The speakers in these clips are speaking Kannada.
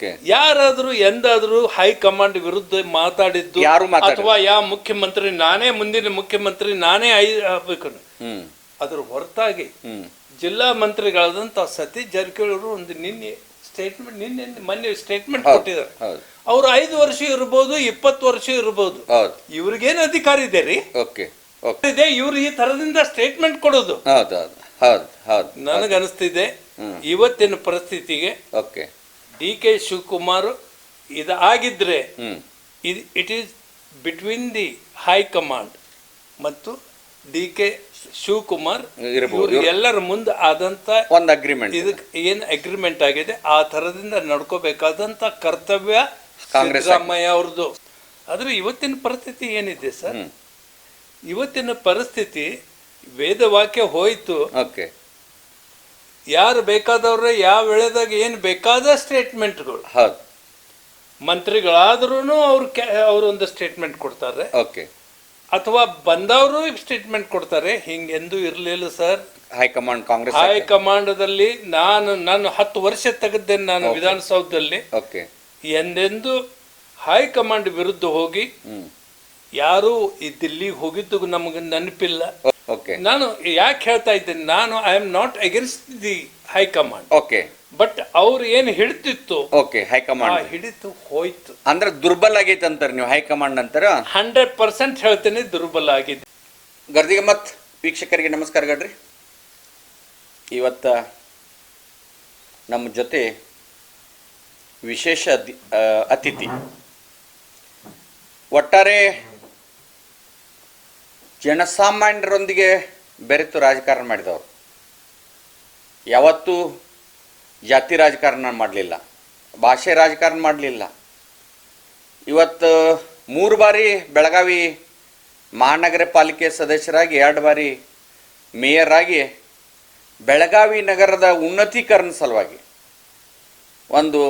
ಓಕೆ ಯಾರಾದ್ರೂ ಎಂದಾದ್ರೂ ಹೈಕಮಾಂಡ್ ವಿರುದ್ಧ ಮಾತಾಡಿದ್ದು ಯಾರು ಮಾತಾಡಿಲ್ಲ. ಅಥವಾ ಯಾವ ಮುಖ್ಯಮಂತ್ರಿ ನಾನೇ ಮುಂದಿನ ಮುಖ್ಯಮಂತ್ರಿ ನಾನೇ ಐ ಆಗ್ಬೇಕು ಹ್ಮ್. ಅದ್ರ ಹೊರತಾಗಿ ಹ್ಮ್. ಜಿಲ್ಲಾ ಮಂತ್ರಿಗಳಾದಂತ ಸತೀಶ್ ಜಾರಕಿಹೊಳಿ ಅವರು ಒಂದು ನಿನ್ನೆ ಸ್ಟೇಟ್ಮೆಂಟ್ ನಿನ್ನೆ ಮೊನ್ನೆ ಸ್ಟೇಟ್ಮೆಂಟ್ ಕೊಟ್ಟಿದ್ದಾರೆ. ಹೌದು. ಅವ್ರು ಐದು ವರ್ಷ ಇರ್ಬೋದು ಇಪ್ಪತ್ತು ವರ್ಷ ಇರ್ಬೋದು. ಹೌದು. ಇವ್ರಿಗೇನು ಅಧಿಕಾರ ಇದೆ ರೀ? Okay okay. ಇದೆ ಇವ್ರು ಈ ತರದಿಂದ ಸ್ಟೇಟ್ಮೆಂಟ್ ಕೊಡೋದು. ಹೌದು ಹೌದು ಹೌದು ಹೌದು. ನನಗನಿಸ್ತಿದೆ ಇವತ್ತಿನ ಪರಿಸ್ಥಿತಿಗೆ ಓಕೆ. ಡಿ ಕೆ ಶಿವಕುಮಾರ್ ಇದು ಆಗಿದ್ರೆ ಇದು it is between the high command ಮತ್ತು ಡಿ ಕೆ ಶಿವಕುಮಾರ್ ಎಲ್ಲರ ಮುಂದೆ ಆದಂತ ಒಂದು ಅಗ್ರಿಮೆಂಟ್ ಇದಕ್ಕೆ ಏನು ಅಗ್ರಿಮೆಂಟ್ ಆಗಿದೆ? ಆ ಥರದಿಂದ ನಡ್ಕೋಬೇಕಾದಂತ ಕರ್ತವ್ಯ ಕಾಂಗ್ರೆಸ್ ಸಿದ್ದರಾಮಯ್ಯ ಅವ್ರದ್ದು. ಆದ್ರೆ ಇವತ್ತಿನ ಪರಿಸ್ಥಿತಿ ಏನಿದೆ ಸರ್? ಇವತ್ತಿನ ಪರಿಸ್ಥಿತಿ ವೇದವಾಕ್ಯ ಹೋಯ್ತು. ಓಕೆ. ಯಾರು ಬೇಕಾದವ್ರೆ ಯಾವ ವೇಳೆದಾಗ ಏನು ಬೇಕಾದ ಸ್ಟೇಟ್ಮೆಂಟ್ಗಳು ಹೌದು. ಮಂತ್ರಿಗಳಾದ್ರೂ ಅವ್ರು ಅವ್ರು ಒಂದು ಸ್ಟೇಟ್ಮೆಂಟ್ ಕೊಡ್ತಾರೆ. ಓಕೆ ಅಥವಾ ಬಂದವರು ಸ್ಟೇಟ್ಮೆಂಟ್ ಕೊಡ್ತಾರೆ. ಹಿಂಗೆಂದೂ ಇರಲಿಲ್ಲ ಸರ್ ಹೈಕಮಾಂಡ್ ಕಾಂಗ್ರೆಸ್ ಹೈಕಮಾಂಡದಲ್ಲಿ ನಾನು ನಾನು ಹತ್ತು ವರ್ಷ ತೆಗೆದ್ದೇನೆ ನಾನು ವಿಧಾನಸೌಧದಲ್ಲಿ. ಓಕೆ ಎಂದೆಂದು ಹೈಕಮಾಂಡ್ ವಿರುದ್ಧ ಹೋಗಿ ಯಾರು ಈ ದಿಲ್ಲಿಗೆ ಹೋಗಿದ್ದು ನಮಗೆ ನೆನಪಿಲ್ಲ. ಓಕೆ ನಾನು ಯಾಕೆ ಹೇಳ್ತಾ ಇದ್ದೇನೆ ನಾನು I am not against the high command okay but ಅವ್ರು ಏನು ಹಿಡಿತಿತ್ತು? ಓಕೆ ಹೈಕಮಾಂಡ್ ಹಿಡಿತು ಹೋಯ್ತು. ಅಂದ್ರೆ ದುರ್ಬಲ ಆಗೈತೆ ಅಂತಾರೆ ನೀವು ಹೈಕಮಾಂಡ್ ಅಂತಾರ? ಹಂಡ್ರೆಡ್ ಪರ್ಸೆಂಟ್ ಹೇಳ್ತೇನೆ ದುರ್ಬಲ ಆಗಿದೆ. ಗರ್ದಿಗೆ ಮತ್ ವೀಕ್ಷಕರಿಗೆ ನಮಸ್ಕಾರ ಗಡ್ರಿ. ಇವತ್ತ ನಮ್ಮ ಜೊತೆ ವಿಶೇಷ ಅತಿಥಿ. ಒಟ್ಟಾರೆ ಜನಸಾಮಾನ್ಯರೊಂದಿಗೆ ಬೆರೆತು ರಾಜಕಾರಣ ಮಾಡಿದವರು. ಯಾವತ್ತೂ ಜಾತಿ ರಾಜಕಾರಣ ಮಾಡಲಿಲ್ಲ, ಭಾಷೆ ರಾಜಕಾರಣ ಮಾಡಲಿಲ್ಲ. ಇವತ್ತು ಮೂರು ಬಾರಿ ಬೆಳಗಾವಿ ಮಹಾನಗರ ಪಾಲಿಕೆ ಸದಸ್ಯರಾಗಿ, ಎರಡು ಬಾರಿ ಮೇಯರ್ ಆಗಿ ಬೆಳಗಾವಿ ನಗರದ ಉನ್ನತೀಕರಣ ಸಲುವಾಗಿ ಒಂದು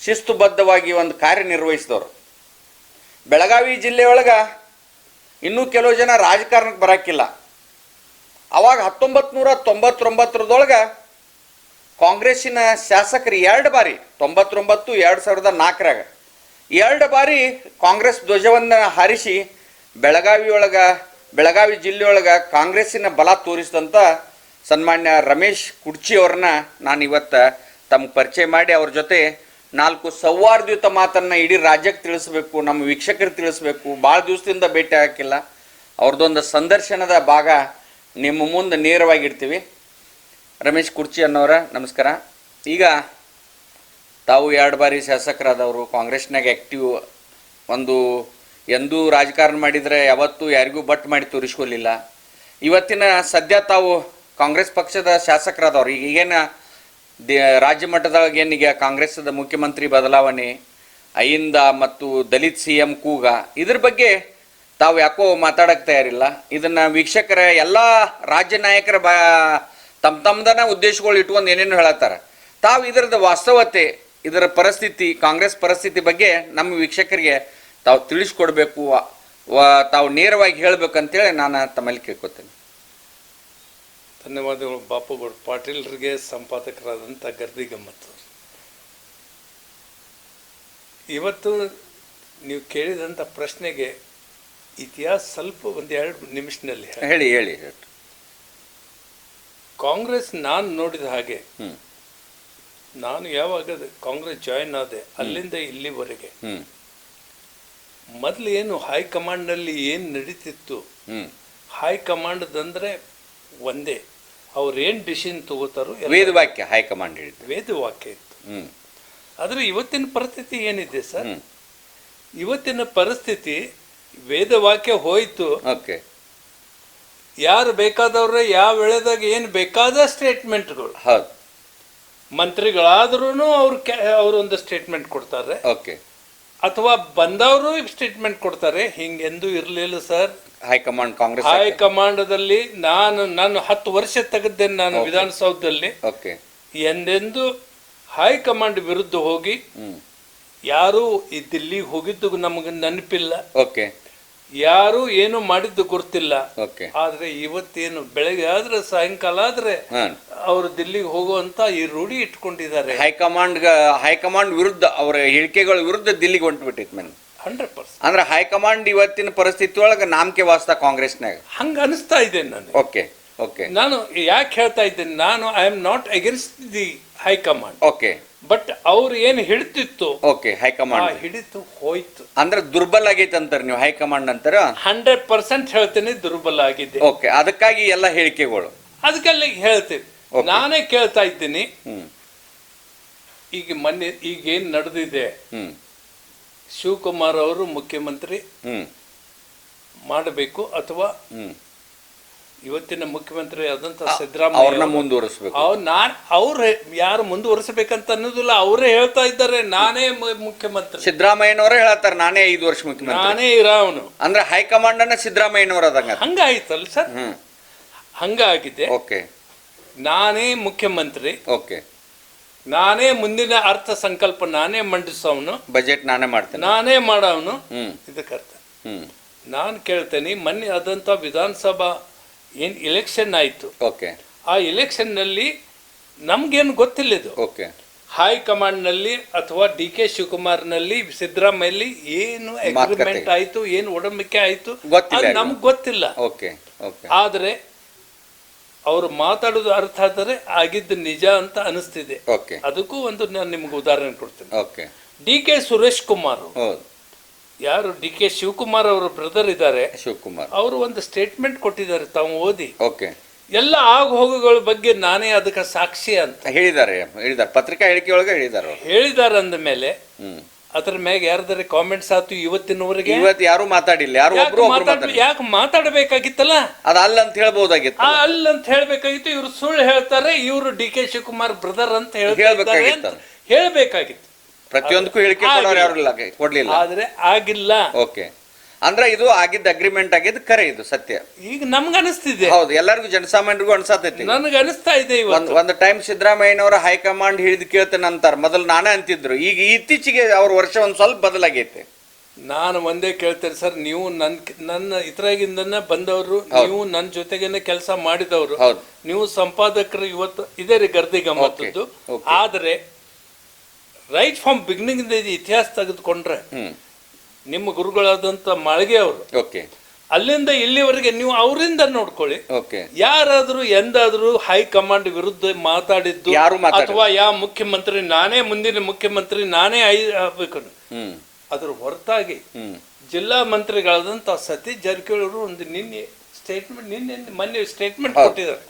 ಶಿಸ್ತುಬದ್ಧವಾಗಿ ಒಂದು ಕಾರ್ಯನಿರ್ವಹಿಸಿದವರು ಬೆಳಗಾವಿ ಜಿಲ್ಲೆಯೊಳಗೆ ಇನ್ನೂ ಕೆಲವು ಜನ ರಾಜಕಾರಣಕ್ಕೆ ಬರೋಕ್ಕಿಲ್ಲ. ಅವಾಗ ಹತ್ತೊಂಬತ್ತು ನೂರ ತೊಂಬತ್ತೊಂಬತ್ತರದೊಳಗೆ ಕಾಂಗ್ರೆಸ್ಸಿನ ಶಾಸಕರು ಎರಡು ಬಾರಿ, ತೊಂಬತ್ತೊಂಬತ್ತು, ಎರಡು ಸಾವಿರದ ನಾಲ್ಕರಾಗ, ಎರಡು ಬಾರಿ ಕಾಂಗ್ರೆಸ್ ಧ್ವಜವನ್ನು ಹಾರಿಸಿ ಬೆಳಗಾವಿಯೊಳಗೆ, ಬೆಳಗಾವಿ ಜಿಲ್ಲೆಯೊಳಗೆ ಕಾಂಗ್ರೆಸ್ಸಿನ ಬಲ ತೋರಿಸಿದಂಥ ಸನ್ಮಾನ್ಯ ರಮೇಶ್ ಕುಡ್ಚಿ ಅವ್ರನ್ನ ನಾನು ಇವತ್ತು ತಮ್ಗೆ ಪರಿಚಯ ಮಾಡಿ ಅವ್ರ ಜೊತೆ ನಾಲ್ಕು ಸೌಹಾರ್ದಯುತ ಮಾತನ್ನು ಇಡೀ ರಾಜ್ಯಕ್ಕೆ ತಿಳಿಸ್ಬೇಕು, ನಮ್ಮ ವೀಕ್ಷಕರಿಗೆ ತಿಳಿಸ್ಬೇಕು. ಭಾಳ ದಿವಸದಿಂದ ಭೇಟಿ ಹಾಕಿಲ್ಲ ಅವ್ರದ್ದೊಂದು ಸಂದರ್ಶನದ ಭಾಗ ನಿಮ್ಮ ಮುಂದೆ ನೇರವಾಗಿಡ್ತೀವಿ. ರಮೇಶ್ ಕುರ್ಚಿ ಅನ್ನೋರ, ನಮಸ್ಕಾರ. ಈಗ ತಾವು ಎರಡು ಬಾರಿ ಶಾಸಕರಾದವರು, ಕಾಂಗ್ರೆಸ್ನಾಗ ಆ್ಯಕ್ಟಿವ್ ಒಂದು ಎಂದೂ ರಾಜಕಾರಣ ಮಾಡಿದರೆ ಯಾವತ್ತೂ ಯಾರಿಗೂ ಬಟ್ ಮಾಡಿ ತೋರಿಸ್ಕೊಳ್ಳಿಲ್ಲ ಇವತ್ತಿನ ಸದ್ಯ ತಾವು ಕಾಂಗ್ರೆಸ್ ಪಕ್ಷದ ಶಾಸಕರಾದವರು ಈಗ ಈಗೇನು ದೇ ರಾಜ್ಯ ಮಟ್ಟದಾಗ ಏನಿಗೆ ಕಾಂಗ್ರೆಸ್ದ ಮುಖ್ಯಮಂತ್ರಿ ಬದಲಾವಣೆ ಅಯಿಂದ ಮತ್ತು ದಲಿತ್ ಸಿ ಎಂ ಕೂಗ, ಇದ್ರ ಬಗ್ಗೆ ತಾವು ಯಾಕೋ ಮಾತಾಡಕ್ಕೆ ತಯಾರಿಲ್ಲ. ಇದನ್ನ ವೀಕ್ಷಕರ, ಎಲ್ಲ ರಾಜ್ಯ ನಾಯಕರ ಬಾ ತಮ್ಮ ತಮ್ಮದನ ಉದ್ದೇಶಗಳು ಇಟ್ಕೊಂಡು ಏನೇನು ಹೇಳತ್ತಾರ. ತಾವು ಇದರದ ವಾಸ್ತವತೆ, ಇದರ ಪರಿಸ್ಥಿತಿ, ಕಾಂಗ್ರೆಸ್ ಪರಿಸ್ಥಿತಿ ಬಗ್ಗೆ ನಮ್ಮ ವೀಕ್ಷಕರಿಗೆ ತಾವು ತಿಳಿಸ್ಕೊಡ್ಬೇಕು ತಾವು ನೇರವಾಗಿ ಹೇಳ್ಬೇಕಂತೇಳಿ ನಾನು ತಮ್ಮಲ್ಲಿ ಕೇಳ್ಕೊತೇನೆ. ಧನ್ಯವಾದಗಳು ಬಾಪುಗೌಡ ಪಾಟೀಲ್ರಿಗೆ ಸಂಪಾದಕರಾದಂಥ ಗರ್ದಿ ಗಮ್ಮತ್ತು. ಇವತ್ತು ನೀವು ಕೇಳಿದಂಥ ಪ್ರಶ್ನೆಗೆ ಇತಿಹಾಸ ಸ್ವಲ್ಪ ಒಂದು ಎರಡು ನಿಮಿಷದಲ್ಲಿ ಹೇಳಿ. ಹೇಳಿ ಕಾಂಗ್ರೆಸ್ ನಾನು ನೋಡಿದ ಹಾಗೆ ನಾನು ಯಾವಾಗ ಕಾಂಗ್ರೆಸ್ ಜಾಯಿನ್ ಆದೆ ಅಲ್ಲಿಂದ ಇಲ್ಲಿವರೆಗೆ ಮೊದಲು ಏನು ಹೈಕಮಾಂಡ್ನಲ್ಲಿ ಏನು ನಡೀತಿತ್ತು ಹೈಕಮಾಂಡ್ದಂದ್ರೆ ಒಂದೇ. ಅವ್ರು ಏನು ಡಿಸಿಷನ್ ತಗೋತಾರೋ ವೇದ ವಾಕ್ಯ ಹೈಕಮಾಂಡ್ ಹೇಳಿದ್ದು. ವೇದವಾಕ್ಯ ಇತ್ತು. ಹ್ಞೂ ಆದರೆ ಇವತ್ತಿನ ಪರಿಸ್ಥಿತಿ ಏನಿದೆ ಸರ್? ಇವತ್ತಿನ ಪರಿಸ್ಥಿತಿ ವೇದವಾಕ್ಯ ಹೋಯ್ತು. ಓಕೆ. ಯಾರು ಬೇಕಾದವ್ರೆ ಯಾವ ವೇಳೆದಾಗ ಏನು ಬೇಕಾದ ಸ್ಟೇಟ್ಮೆಂಟ್ಗಳು ಹೌದು. ಮಂತ್ರಿಗಳಾದ್ರೂ ಅವ್ರು ಅವರು ಒಂದು ಸ್ಟೇಟ್ಮೆಂಟ್ ಕೊಡ್ತಾರೆ. ಓಕೆ. ಅಥವಾ ಬಂದವರು ಸ್ಟೇಟ್ಮೆಂಟ್ ಕೊಡ್ತಾರೆ ಹಿಂಗೆಂದೂ ಇರಲಿಲ್ಲ ಸರ್. ಹೈಕಮಾಂಡ್ ಕಾಂಗ್ರೆಸ್ ಹೈಕಮಾಂಡದಲ್ಲಿ ನಾನು ನಾನು ಹತ್ತು ವರ್ಷ ತೆಗೆದ್ದೇನೆ ನಾನು ವಿಧಾನಸೌಧದಲ್ಲಿ. ಓಕೆ ಎಂದೆಂದು ಹೈಕಮಾಂಡ್ ವಿರುದ್ಧ ಹೋಗಿ ಯಾರು ಈ ದಿಲ್ಲಿಗೆ ಹೋಗಿದ್ದು ನಮಗೆ ನೆನಪಿಲ್ಲ. ಓಕೆ ಯಾರು ಏನು ಮಾಡಿದ್ದು ಗೊತ್ತಿಲ್ಲ ಓಕೆ ಆದ್ರೆ ಇವತ್ತೇನು ಬೆಳಗ್ಗೆ ಆದ್ರೆ ಸಾಯಂಕಾಲ ಆದ್ರೆ ಅವರು ದಿಲ್ಲಿಗೆ ಹೋಗುವಂತ ಈ ರೂಢಿ ಇಟ್ಕೊಂಡಿದ್ದಾರೆ. ಹೈಕಮಾಂಡ್ ಹೈಕಮಾಂಡ್ ವಿರುದ್ಧ ಅವರ ಹೇಳಿಕೆಗಳ ವಿರುದ್ಧ ದಿಲ್ಲಿಗೆ ಹೊಂಟ್ಬಿಟ್ಟಿತ್ತು ಮೇನ್ ಹಂಡ್ರೆಡ್ ಪರ್ಸೆಂಟ್. ಅಂದ್ರೆ ಹೈಕಮಾಂಡ್ ಇವತ್ತಿನ ಪರಿಸ್ಥಿತಿ ಒಳಗೆ ನಾಮಕೆ ವಾಸ್ತಾ ಕಾಂಗ್ರೆಸ್ನಾಗ ಹಂಗ ಅನಿಸ್ತಾ ಇದೆ ನನಗೆ. ಓಕೆ ಓಕೆ ನಾನು ಯಾಕೆ ಹೇಳ್ತಾ ಇದ್ದೇನೆ ನಾನು I am not against the high command. Okay. But ಅವ್ರು ಏನು ಹಿಡಿತಿತ್ತು ಓಕೆ ಆ ಹೈಕಮಾಂಡ್ ಹಿಡಿತು ಹೋಯ್ತು. ಅಂದ್ರೆ ದುರ್ಬಲ ಆಗೈತೆ ಅಂತಾರೆ ನೀವು ಹೈಕಮಾಂಡ್ ಅಂತಾರ? ಹಂಡ್ರೆಡ್ ಪರ್ಸೆಂಟ್ ಹೇಳ್ತೇನೆ ದುರ್ಬಲ ಆಗಿದೆ. ಓಕೆ ಅದಕ್ಕಾಗಿ ಎಲ್ಲ ಹೇಳಿಕೆಗಳು. ಅದಕ್ಕೆಲ್ಲ ಹೇಳ್ತೀನಿ. Okay. ನಾನೇ ಕೇಳ್ತಾ ಇದ್ದೀನಿ. ಹ್ಮ್. ಈಗ ಮೊನ್ನೆ ಈಗ ಏನ್ ನಡೆದಿದೆ? ಹ್ಮ್. ಶಿವಕುಮಾರ್ ಅವರು ಮುಖ್ಯಮಂತ್ರಿ ಹ್ಮ್. ಮಾಡಬೇಕು ಅಥವಾ ಹ್ಮ್. ಇವತ್ತಿನ ಮುಖ್ಯಮಂತ್ರಿ ಆದಂತ ಅವ್ರನ್ನ ಸಿದ್ದರಾಮಯ್ಯ ಮುಂದುವರಿಸ್ಬೇಕು. ಅವ್ರು ನಾನು ಅವ್ರು ಯಾರು ಮುಂದುವರಿಸಬೇಕಂತ ಅನ್ನೋದಿಲ್ಲ ಅವರೇ ಹೇಳ್ತಾ ಇದ್ದಾರೆ ನಾನೇ ಮು- ಮುಖ್ಯಮಂತ್ರಿ. ಸಿದ್ದರಾಮಯ್ಯನವರೇ ಹೇಳ್ತಾರೆ ನಾನೇ ಐದು ವರ್ಷ ಮುಖ್ಯಮಂತ್ರಿ. ನಾನೇ ಇರೋವನು. ಅಂದ್ರೆ ಹೈಕಮಾಂಡ್ ಅನ್ನ ಸಿದ್ದರಾಮಯ್ಯನವರ ಅದಂಗ ಹಂಗಾಯ್ತಲ್ಲ ಸರ್? ಹ್ಮ್. ಹಂಗಾಗಿದೆ. ಓಕೆ. ನಾನೇ ಮುಖ್ಯಮಂತ್ರಿ. ಓಕೆ. ನಾನೇ ಮುಂದಿನ ಅರ್ಥ ಸಂಕಲ್ಪ ನಾನೇ ಮಂಡಿಸೋವನು. ಬಜೆಟ್ ನಾನೇ ಮಾಡ್ತೇನೆ. ನಾನೇ ಮಾಡೋವನು. ಹ್ಮ್. ಇದಕ್ಕರ್ಥ ಹ್ಮ್. ನಾನು ಕೇಳ್ತೇನೆ ಮೊನ್ನೆ ಆದಂಥ ವಿಧಾನಸಭಾ ಏನು ಎಲೆಕ್ಷನ್ ಆಯಿತು. ಓಕೆ ಆ ಎಲೆಕ್ಷನ್ನಲ್ಲಿ ನಮಗೇನು ಗೊತ್ತಿಲ್ಲ ಇದು. ಓಕೆ ಹೈಕಮಾಂಡ್ನಲ್ಲಿ ಅಥವಾ ಡಿ ಕೆ ಶಿವಕುಮಾರ್ನಲ್ಲಿ ಸಿದ್ದರಾಮಯ್ಯಲ್ಲಿ ಏನು ಅಗ್ರಿಮೆಂಟ್ ಆಯಿತು ಏನು ಒಡಂಬಿಕೆ ಆಯಿತು ನಮ್ಗೆ ಗೊತ್ತಿಲ್ಲ. ಓಕೆ ಓಕೆ ಆದರೆ ಅವರು ಮಾತಾಡೋದು ಅರ್ಥ ಆದರೆ ಆಗಿದ್ದು ನಿಜ ಅಂತ ಅನಿಸ್ತಿದೆ. ಓಕೆ ಅದಕ್ಕೂ ಒಂದು ನಾನು ನಿಮ್ಗೆ ಉದಾಹರಣೆ ಕೊಡ್ತೀನಿ. Okay D K Suresh Kumar ಹೌದು. ಯಾರು ಡಿ ಕೆ ಶಿವಕುಮಾರ್ ಅವರ ಬ್ರದರ್ ಇದ್ದಾರೆ ಶಿವಕುಮಾರ್. ಅವರು ಒಂದು ಸ್ಟೇಟ್ಮೆಂಟ್ ಕೊಟ್ಟಿದ್ದಾರೆ ತಾವು ಓದಿ. ಓಕೆ. ಎಲ್ಲ ಆಗ ಹೋಗುಗಳ ಬಗ್ಗೆ ನಾನೇ ಅದಕ್ಕೆ ಸಾಕ್ಷಿ ಅಂತ. ಹೇಳಿದ್ದಾರೆ ಹೇಳಿದ್ದಾರೆ. ಪತ್ರಿಕಾ ಹೇಳಿಕೆ ಒಳಗೆ ಹೇಳಿದ್ದಾರೆ ಅವ್ರು. ಹೇಳಿದ್ದಾರೆ ಅಂದ ಮೇಲೆ ಹ್ಮ್. ಅದ್ರ ಮ್ಯಾಗ ಯಾರ್ದಾರೆ ಕಾಮೆಂಟ್ಸ್ ಆತು ಇವತ್ತಿನವರೆಗೆ? ಇವತ್ತು ಯಾರು ಮಾತಾಡಿಲ್ಲ ಯಾರು ಯಾಕೆ ಒಬ್ರು ಒಬ್ರು ಮಾತಾಡ್ ಮಾತಾಡಿ ಯಾಕೆ ಮಾತಾಡಬೇಕಾಗಿತ್ತಲ್ಲ? ಅದ ಅಲ್ಲ ಅಂತ ಹೇಳ್ಬೋದಾಗಿತ್ತು. ಆ ಅಲ್ಲ ಅಂತ ಹೇಳ್ಬೇಕಾಗಿತ್ತು ಇವ್ರು ಸುಳ್ಳು ಹೇಳ್ತಾರೆ ಇವರು ಡಿ ಕೆ ಶಿವಕುಮಾರ್ ಬ್ರದರ್ ಅಂತ ಇದ್ದಾರೆ ಹೇಳ್ಬೇಕಾಗಿತ್ತು. ಹೇಳ್ಬೇಕಾಗಿತ್ತು. ಪ್ರತಿಯೊಂದಕ್ಕೂ ಹೇಳಿಕೆ ಕೊಡೋರು ಯಾರು ಇಲ್ಲ ಕೊಡ್ಲಿಲ್ಲ. ಆದ್ರೆ ಆಗಿಲ್ಲ. ಓಕೆ ಅಂದ್ರೆ ಇದು ಆಗಿದ್ದ ಅಗ್ರಿಮೆಂಟ್ ಆಗಿದ್ದು ಕರೆ ಇದು ಸತ್ಯ. ಈಗ ನಮ್ಗೆ ಅನಿಸ್ತಿದೆ. ಹೌದು ಎಲ್ಲರಿಗೂ ಜನಸಾಮಾನ್ಯರಿಗೂ ಅನ್ಸತೈತಿ. ನನಗೆ ಅನಿಸ್ತಾ ಇದೆ ಒಂದ್ ಒಂದು ಟೈಮ್ ಸಿದ್ದರಾಮಯ್ಯನವರ ಹೈಕಮಾಂಡ್ ಹಿಡಿದು ಕೇಳ್ತೇನೆ ಅಂತಾರ ಮೊದಲು ನಾನೇ ಅಂತಿದ್ರು. ಈಗ ಇತ್ತೀಚೆಗೆ ಅವ್ರ ವರ್ಷ ಒಂದ್ ಸ್ವಲ್ಪ ಬದಲಾಗೈತೆ. ನಾನು ಒಂದೇ ಕೇಳ್ತೇನೆ ಸರ್ ನೀವು ನನ್ ನನ್ನ ಇತರಾಗಿಂದನೇ ಬಂದವರು ನೀವು ನನ್ನ ಜೊತೆಗೇನೆ ಕೆಲಸ ಮಾಡಿದವರು. ನೀವು ಸಂಪಾದಕರು ಇವತ್ತು ಇದೇ ರೀ ಗರ್ದಿ ಗಮ್ಮತ್ತದ್ದು ಆದರೆ ರೈಟ್ ಫ್ರಮ್ ಬಿಗಿನಿಂಗ್ ಇತಿಹಾಸ ತೆಗೆದುಕೊಂಡ್ರೆ ನಿಮ್ಮ ಗುರುಗಳಾದಂತ ಮಾಳಿಗೆ ಅವರು ಓಕೆ. ಅಲ್ಲಿಂದ ಇಲ್ಲಿವರೆಗೆ ನೀವು ಅವರಿಂದ ನೋಡ್ಕೊಳ್ಳಿ. ಓಕೆ. ಯಾರಾದರೂ ಎಂದಾದರೂ ಹೈಕಮಾಂಡ್ ವಿರುದ್ಧ ಮಾತಾಡಿದ್ದು ಅಥವಾ ಯಾವ ಮುಖ್ಯಮಂತ್ರಿ ನಾನೇ ಮುಂದಿನ ಮುಖ್ಯಮಂತ್ರಿ ನಾನೇ ಐ ಆಗ್ಬೇಕು ಅದ್ರ ಹೊರತಾಗಿ ಜಿಲ್ಲಾ ಮಂತ್ರಿಗಳಾದಂತ ಸತೀಶ್ ಜಾರಕಿಹೊಳಿ ಅವರು ಒಂದು ನಿನ್ನೆ ಸ್ಟೇಟ್ಮೆಂಟ್ ನಿನ್ನೆ ಮೊನ್ನೆ ಸ್ಟೇಟ್ಮೆಂಟ್ ಕೊಟ್ಟಿದ್ದಾರೆ.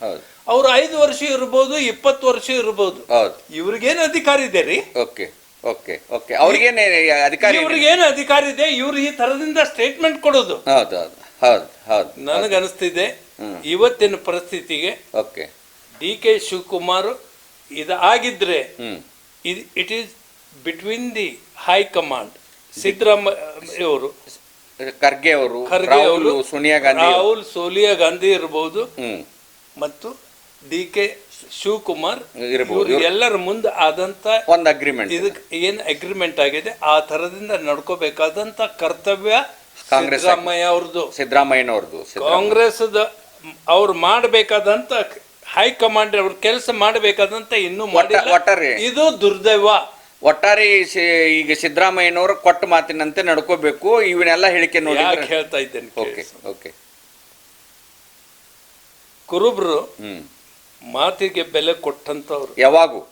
ಅವ್ರು ಐದು ವರ್ಷ ಇರ್ಬೋದು ಇಪ್ಪತ್ತು ವರ್ಷ ಇರ್ಬೋದು. ಹೌದು. ಇವ್ರಿಗೇನು ಅಧಿಕಾರ ಇದೆ ರೀ? Okay okay okay. ಅವ್ರಿಗೇನೆ ಅಧಿಕಾರಿ ಇವ್ರಿಗೇನು ಅಧಿಕಾರ ಇದೆ? ಇವ್ರು ಈ ತರದಿಂದ ಸ್ಟೇಟ್ಮೆಂಟ್ ಕೊಡೋದು. ಹೌದು ಹೌದು ಹೌದು ಹೌದು. ನನಗನಿಸ್ತಿದೆ ಇವತ್ತಿನ ಪರಿಸ್ಥಿತಿಗೆ ಓಕೆ. ಡಿ ಕೆ ಶಿವಕುಮಾರ್ ಇದು ಆಗಿದ್ರೆ ಹ್ಮ್. It is between the high command Siddaramaiah ಅವರು ಖರ್ಗೆ ಅವರು ಖರ್ಗೆ ಅವರು ಸೋನಿಯಾ ಗಾಂಧಿ. ರಾಹುಲ್ ಸೋನಿಯಾ ಗಾಂಧಿ ಇರಬಹುದು ಮತ್ತು ಡಿ ಕೆ ಶಿವಕುಮಾರ್ ಇರ್ಬೋದು. ಇವ್ರು ಎಲ್ಲರ ಮುಂದೆ ಆದಂತ ಒಂದು ಅಗ್ರಿಮೆಂಟ್ ಇದಕ್ಕೆ ಏನ್ ಅಗ್ರಿಮೆಂಟ್ ಆಗಿದೆ ಆ ತರದಿಂದ ನಡ್ಕೋಬೇಕಾದಂತ ಕರ್ತವ್ಯ ಕಾಂಗ್ರೆಸ್ ಸಿದ್ದರಾಮಯ್ಯ ಅವ್ರದ್ದು. ಸಿದ್ದರಾಮಯ್ಯನವ್ರದ್ದು ಕಾಂಗ್ರೆಸ್ ಅವ್ರು ಮಾಡಬೇಕಾದಂತ ಹೈಕಮಾಂಡ್ ಅವ್ರ ಕೆಲಸ ಮಾಡಬೇಕಾದಂತ ಇನ್ನು ಮಾಡಿಲ್ಲ. ಒಟ್ಟಾರೆ. ಇದು ದುರ್ದೈವ. ಒಟ್ಟಾರೆ ಸಿ- ಈಗ ಸಿದ್ದರಾಮಯ್ಯನವರು ಕೊಟ್ಟ ಮಾತಿನಂತೆ ನಡ್ಕೋಬೇಕು ಇವನ್ನೆಲ್ಲ ಹೇಳಿಕೆ ನೋಡಿ ಯಾಕೆ ಹೇಳ್ತಾ ಇದ್ದೇನೆ ಓಕೆ ಓಕೆ. ಕುರುಬ್ರು ಹ್ಮ್. ಮಾತಿಗೆ ಬೆಲೆ ಕೊಟ್ಟಂತವ್ರು. ಯಾವಾಗೂ.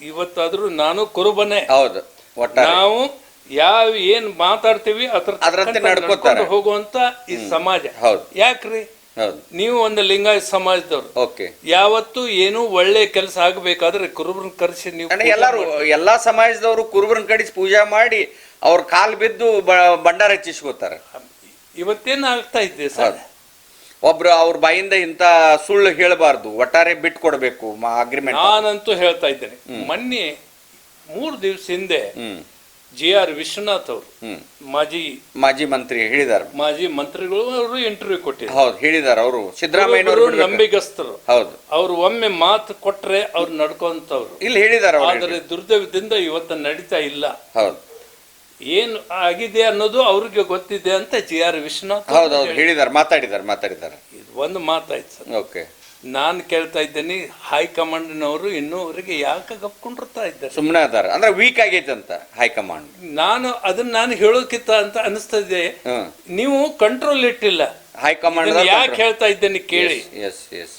ಇವತ್ತಾದ್ರೂ ನಾನು ಕುರುಬನೇ. ಹೌದು ಒಟ್ಟಾರೆ. ನಾವು ಯಾವ ಏನ್ ಮಾತಾಡ್ತೀವಿ ಅದ್ರ ಅದ್ರಂತೆ ತಕ್ಕಂತೆ ನಡ್ಕೊತಾರೆ. ನಡ್ಕೊಂಡು ಹೋಗುವಂತ ಈ ಸಮಾಜ. ಹೌದು. ಯಾಕ್ರಿ? ಹೌದು. ನೀವು ಒಂದು ಲಿಂಗಾಯತ ಸಮಾಜದವ್ರು. ಓಕೆ. ಯಾವತ್ತು ಏನು ಒಳ್ಳೆ ಕೆಲಸ ಆಗ್ಬೇಕಾದ್ರೆ ಕುರುಬ್ರನ್ ಕರೆಸಿ ನೀವು ಅಣ್ಣ ಎಲ್ಲಾರು ಎಲ್ಲಾ ಸಮಾಜದವರು ಕುರುಬ್ರನ್ ಕಡಿಸಿ ಪೂಜೆ ಮಾಡಿ ಅವ್ರ ಕಾಲ್ ಬಿದ್ದು ಬ- ಭಂಡಾರ ಹೆಚ್ಚಿಸ್ಕೋತಾರೆ. ಇವತ್ತೇನ್ ಆಗ್ತಾ ಇದೆ ಸರ್? ಒಬ್ರು ಅವ್ರ ಬಾಯಿಂದ ಇಂತ ಸುಳ್ಳು ಹೇಳಬಾರ್ದು ಒಟ್ಟಾರೆ ಬಿಟ್ಟು ಕೊಡ್ಬೇಕು ಅಗ್ರಿಮೆಂಟ್ ನಾನಂತೂ ಹೇಳ್ತಾ ಇದ್ದೇನೆ. ಮೊನ್ನೆ ಮೂರು ದಿವಸ ಹಿಂದೆ ಜಿ ಆರ್ ವಿಶ್ವನಾಥ್ ಅವರು ಮಾಜಿ ಮಾಜಿ ಮಂತ್ರಿ ಹೇಳಿದಾರ. ಮಾಜಿ ಮಂತ್ರಿಗಳು ಅವರು ಇಂಟರ್ವ್ಯೂ ಕೊಟ್ಟಿದ್ದಾರೆ. ಹೌದು ಹೇಳಿದಾರ ಅವರು. ಸಿದ್ದರಾಮಯ್ಯ ಅವರು ನಂಬಿಗಸ್ತರು. ಹೌದು. ಅವರು ಒಮ್ಮೆ ಮಾತು ಕೊಟ್ರೆ ಅವ್ರು ನಡ್ಕೊಂತವ್ರು. ಇಲ್ಲಿ ಹೇಳಿದಾರ ಅವ್ರು ಆದರೆ ದುರ್ದೈವದಿಂದ ಇವತ್ತು ನಡೀತಾ ಇಲ್ಲ. ಹೌದು. ಏನು ಆಗಿದೆ ಅನ್ನೋದು ಅವ್ರಿಗೆ ಗೊತ್ತಿದೆ ಅಂತ ಜಿ ಆರ್ ವಿಶ್ವನಾಥ್ ಅವ್ರು ಹೌದೌದು. ಹೇಳಿದ್ದಾರೆ ಮಾತಾಡಿದ್ದಾರೆ ಮಾತಾಡಿದ್ದಾರೆ. ಇದು ಒಂದು ಮಾತಾಯ್ತು ಸರ್. ಓಕೆ. ನಾನು ಕೇಳ್ತಾ ಇದ್ದೇನೆ ಹೈಕಮಾಂಡ್ನವರು ಇನ್ನೂ ಅವರಿಗೆ ಯಾಕೆ ಗಪ್ಕೊಂಡಿರ್ತಾ ಇದ್ದಾರೆ? ಸುಮ್ಮನೆ ಅದಾರ. ಅಂದ್ರೆ ವೀಕ್ ಆಗೈತೆ ಅಂತ ಹೈಕಮಾಂಡ್. ನಾನು ಅದನ್ನ ನಾನು ಹೇಳೋಕಿತ್ತ ಅಂತ ಅನಿಸ್ತದೆ ನೀವು ಕಂಟ್ರೋಲ್ ಇಟ್ಟಿಲ್ಲ. ಹೈಕಮಾಂಡ್ ಯಾಕೆ ಹೇಳ್ತಾ ಇದ್ದೇನೆ ಕೇಳಿ. ಎಸ್ ಎಸ್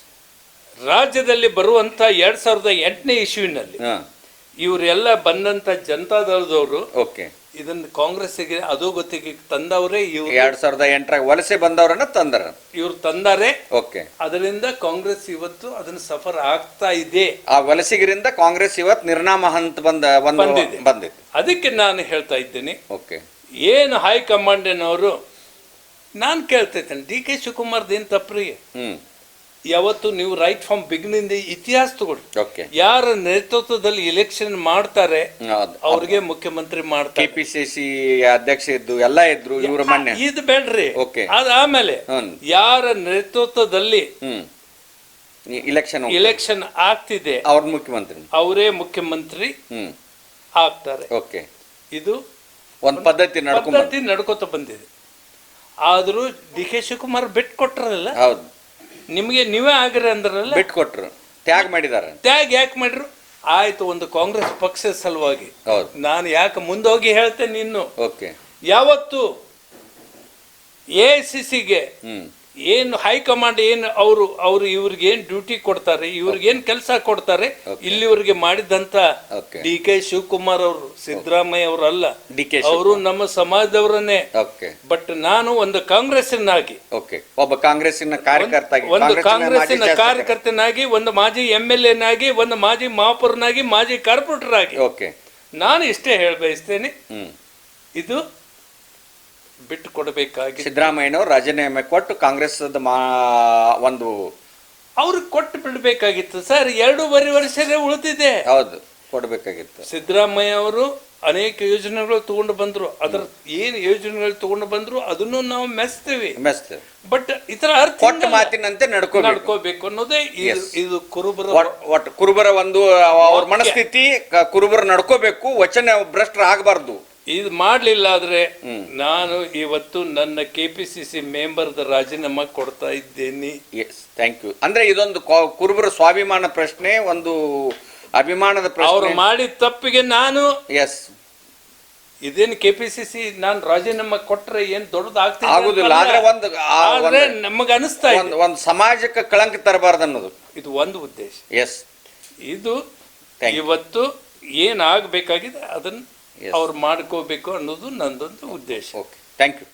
ರಾಜ್ಯದಲ್ಲಿ ಬರುವಂತ ಎರಡ್ ಸಾವಿರದ ಎಂಟನೇ ಇಶ್ಯೂನಲ್ಲಿ ಇವರೆಲ್ಲ ಬಂದಂತ ಜನತಾದಳದವರು ಓಕೆ. ಇದನ್ನ ಕಾಂಗ್ರೆಸ್ಸಿಗೆ ಅದು ಗೊತ್ತಿಗೆ ತಂದವರೇ ಇವ್ರು. ಎರಡ್ ಸಾವಿರದ ಎಂಟರಾಗ ವಲಸೆ ಬಂದವರನ್ನ ತಂದಾರ. ಇವ್ರು ತಂದಾರೆ. ಓಕೆ. ಅದರಿಂದ ಕಾಂಗ್ರೆಸ್ ಇವತ್ತು ಅದನ್ನ ಸಫರ್ ಆಗ್ತಾ ಇದೆ. ಆ ವಲಸಿಗರಿಂದ ಕಾಂಗ್ರೆಸ್ ಇವತ್ತು ನಿರ್ನಾಮ ಹಂತ ಬಂದ ಒಂದು ಬಂದಿದೆ. ಬಂದಿತ್ತು ಅದಕ್ಕೆ ನಾನು ಹೇಳ್ತಾ ಇದ್ದೇನೆ. ಓಕೆ. ಏನು ಹೈಕಮಾಂಡಿನವರು ನಾನು ಕೇಳ್ತಾ ಇದ್ದೇನೆ ಡಿ ಕೆ ಶಿವಕುಮಾರ್ದೇನು ತಪ್ಪ್ರಿ? ಹ್ಮ್. ಯಾವತ್ತು ನೀವು ರೈಟ್ ಫ್ರಮ್ ಬಿಗಿನಿಂದ ಇತಿಹಾಸ ತಗೊಳ್ಳಿ ಓಕೆ ಯಾರ ನೇತೃತ್ವದಲ್ಲಿ ಇಲೆಕ್ಷನ್ ಮಾಡ್ತಾರೆ ಅವ್ರಿಗೆ ಮುಖ್ಯಮಂತ್ರಿ ಮಾಡ್ತಾರೆ. ಪಿ ಸಿ ಸಿ ಅಧ್ಯಕ್ಷ ಇದ್ದು ಎಲ್ಲ ಇದ್ರು ಇವ್ರ ಮನೆ. ಇದು ಬೇಡ್ರಿ. ಓಕೆ ಅದಾದ್ಮೇಲೆ ಹ್ಮ್. ಯಾರ ನೇತೃತ್ವದಲ್ಲಿ ಹ್ಮ್. ಇಲೆಕ್ಷನ್ ಇಲೆಕ್ಷನ್ ಆಗ್ತಿದೆ ಅವ್ರ ಮುಖ್ಯಮಂತ್ರಿ ಅವರೇ ಮುಖ್ಯಮಂತ್ರಿ ಆಗ್ತಾರೆ. ಓಕೆ ಇದು ಒಂದ್ ಪದ್ಧತಿ ಪದ್ಧತಿ ನಡ್ಕೋತ ಬಂದಿದೆ. ಆದ್ರೂ ಡಿ ಕೆ ಶಿವಕುಮಾರ್ ಬಿಟ್ಟು ಕೊಟ್ಟರಲ್ಲ ಹೌದು. ನಿಮಗೆ ನೀವೇ ಆಗ್ರಿ ಅಂದ್ರಲ್ಲ ಬಿಟ್ಟು ಕೊಟ್ರು ತ್ಯಾಗ ಮಾಡಿದ್ದಾರೆ ತ್ಯಾಗ ಯಾಕೆ ಮಾಡ್ರು? ಆಯ್ತು ಒಂದು ಕಾಂಗ್ರೆಸ್ ಪಕ್ಷದ ಸಲುವಾಗಿ. ಹೌದು. ನಾನು ಯಾಕೆ ಮುಂದೋಗಿ ಹೇಳ್ತೇನೆ ಇನ್ನು? ಓಕೆ. ಯಾವತ್ತು ಎ ಸಿ ಸಿಗೆ ಹ್ಮ್. ಏನು ಹೈಕಮಾಂಡ್ ಏನು ಅವರು ಅವರು ಇವ್ರಿಗೆ ಏನು ಡ್ಯೂಟಿ ಕೊಡ್ತಾರೆ ಇವ್ರಿಗೆ ಏನು ಕೆಲಸ ಕೊಡ್ತಾರೆ ಇಲ್ಲಿವರೆಗೆ ಮಾಡಿದಂತ ಡಿ ಕೆ ಶಿವಕುಮಾರ್ ಅವರು ಸಿದ್ದರಾಮಯ್ಯ ಅವರು ಅಲ್ಲ. ಡಿ ಕೆ ಅವರು ನಮ್ಮ ಸಮಾಜದವರನ್ನೇ. ಬಟ್ ನಾನು ಒಂದು ಕಾಂಗ್ರೆಸ್ಸಿನಾಗಿ ಒಬ್ಬ ಕಾಂಗ್ರೆಸ್ಸಿನ ಕಾರ್ಯಕರ್ತಾಗಿ ಒಂದು ಕಾಂಗ್ರೆಸ್ಸಿನ. ಕಾರ್ಯಕರ್ತನಾಗಿ ಒಂದು ಮಾಜಿ ಎಂ ಎಲ್ ಎನಾಗಿ ಒಂದು ಮಾಜಿ ಮಹಾಪೌರನಾಗಿ ಮಾಜಿ ಕಾರ್ಪೊರೇಟರ್ ಆಗಿ. ನಾನು ಇಷ್ಟೇ ಹೇಳ ಬಯಸ್ತೇನೆ ಹ್ಮ್. ಇದು ಬಿಟ್ಟು ಕೊಡಬೇಕಾಗಿ ಸಿದ್ದರಾಮಯ್ಯನವರು ರಾಜೀನಾಮೆ ಕೊಟ್ಟು ಕಾಂಗ್ರೆಸ್ ಒಂದು ಅವ್ರಿಗೆ ಕೊಟ್ಟು ಬಿಡಬೇಕಾಗಿತ್ತು. ಸರ್ ಎರಡೂವರೆ ವರ್ಷನೇ ಉಳಿದಿದೆ. ಹೌದು ಕೊಡಬೇಕಾಗಿತ್ತು. ಸಿದ್ದರಾಮಯ್ಯ ಅವರು ಅನೇಕ ಯೋಜನೆಗಳು ತಗೊಂಡು ಬಂದ್ರು. ಅದರ ಏನು ಯೋಜನೆಗಳು ತಗೊಂಡು ಬಂದ್ರು ಅದನ್ನು ನಾವು ಮೆಸ್ತೇವೆ ಮೆಸ್ತೇವೆ ಬಟ್ ಇದರ ಅರ್ಥ ಕೊಟ್ಟ ಮಾತಿನಂತೆ ನಡ್ಕೋ ನಡ್ಕೋಬೇಕು ಅನ್ನೋದೇ ಇದು ಕುರುಬರ ಒಟ್- ಒಟ್ ಕುರುಬರ ಒಂದು ಅವ್ರ ಮನಸ್ಥಿತಿ ಕುರುಬರ ಕುರುಬರು ನಡ್ಕೋಬೇಕು ವಚನ ಭ್ರಷ್ಟರು ಆಗಬಾರ್ದು ಇದು ಮಾಡಲಿಲ್ಲ ಆದರೆ ನಾನು ಇವತ್ತು ನನ್ನ ಕೆ ಪಿ ಸಿ ಸಿ ಮೆಂಬರ್ದ ರಾಜೀನಾಮೆ ಕೊಡ್ತಾ ಇದ್ದೇನೆ. ಎಸ್ ಥ್ಯಾಂಕ್ ಯು ಅಂದ್ರೆ ಇದೊಂದು ಕೊ- ಕುರುಬರ ಸ್ವಾಭಿಮಾನ ಪ್ರಶ್ನೆ ಒಂದು ಅಭಿಮಾನದ ಪ್ರಶ್ನೆ. ಅವರು ಮಾಡಿದ ತಪ್ಪಿಗೆ ನಾನು ಎಸ್ ಇದೇನು ಕೆ ಪಿ ಸಿ ಸಿ ನಾನು ರಾಜೀನಾಮೆ ಕೊಟ್ರೆ ಏನ್ ದೊಡ್ಡದಾಗ್ತಿದೆ ಆಗುದಿಲ್ಲ ಆದ್ರೆ ಒಂದು ಆದರೆ ಆದ್ರೆ ಒಂದು- ನಮಗ ಅನಿಸ್ತಾ ಇದೆ. ಒಂದು ಒಂದು ಸಮಾಜಕ್ಕೆ ಕಳಂಕ ತರಬಾರ್ದು ಅನ್ನೋದು. ಇದು ಒಂದು ಉದ್ದೇಶ. ಎಸ್ ಇದು Thank you. ಇವತ್ತು ಏನಾಗಬೇಕಾಗಿದೆ ಅದನ್ನ ಅವ್ರು ಮಾಡ್ಕೋಬೇಕು ಅನ್ನೋದು ನಂದೊಂದು ಉದ್ದೇಶ. Okay thank you